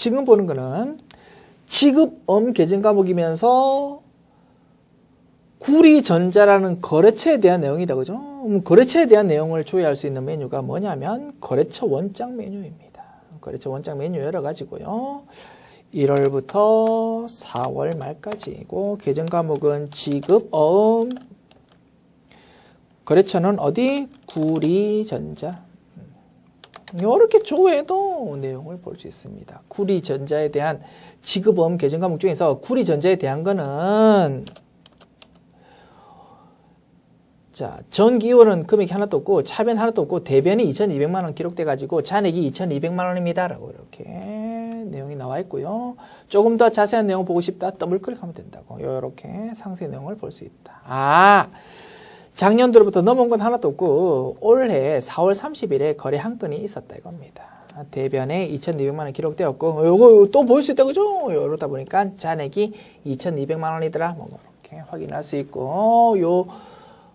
지금 보는 거는 지급엄 계정 과목이면서 구리전자라는 거래처에 대한 내용이다. 그죠? 음, 거래처에 대한 내용을 조회할 수 있는 메뉴가 뭐냐면 거래처 원장 메뉴입니다. 거래처 원장 메뉴 여러 가지고요. 1월부터 4월 말까지고 계정 과목은 지급엄 거래처는 어디? 구리전자. 이렇게 조회도 내용을 볼 수 있습니다. 구리전자에 대한 지급엄 계정 과목 중에서 구리전자에 대한 거는 자, 전기원은 금액이 하나도 없고 차변 하나도 없고 대변이 2,200만 원 기록돼 가지고 잔액이 2,200만 원입니다라고 이렇게 내용이 나와 있고요. 조금 더 자세한 내용 보고 싶다 더블 클릭하면 된다고. 이렇게 상세 내용을 볼 수 있다. 아, 작년도로부터 넘어온 건 하나도 없고 올해 4월 30일에 거래 한 건이 있었다 이겁니다. 대변에 2,200만 원 기록되었고 요거 또 보일 수 있다 그죠? 이러다 보니까 잔액이 2,200만 원이더라. 뭐 이렇게 확인할 수 있고 요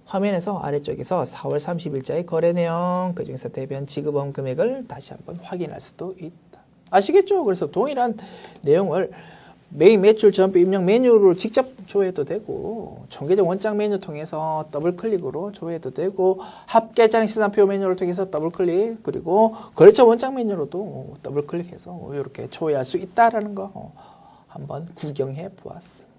화면에서 아래쪽에서 4월 30일자의 거래 내용 그 중에서 대변 지급원 금액을 다시 한번 확인할 수도 있다. 아시겠죠? 그래서 동일한 내용을 메인 매출 점프 입력 메뉴로 직접 조회도 되고 총계적 원장 메뉴 통해서 더블 클릭으로 조회도 되고 합계장 시산표 메뉴를 통해서 더블 클릭 그리고 거래처 원장 메뉴로도 더블 클릭해서 이렇게 조회할 수 있다라는 거 한번 구경해 보았습니다.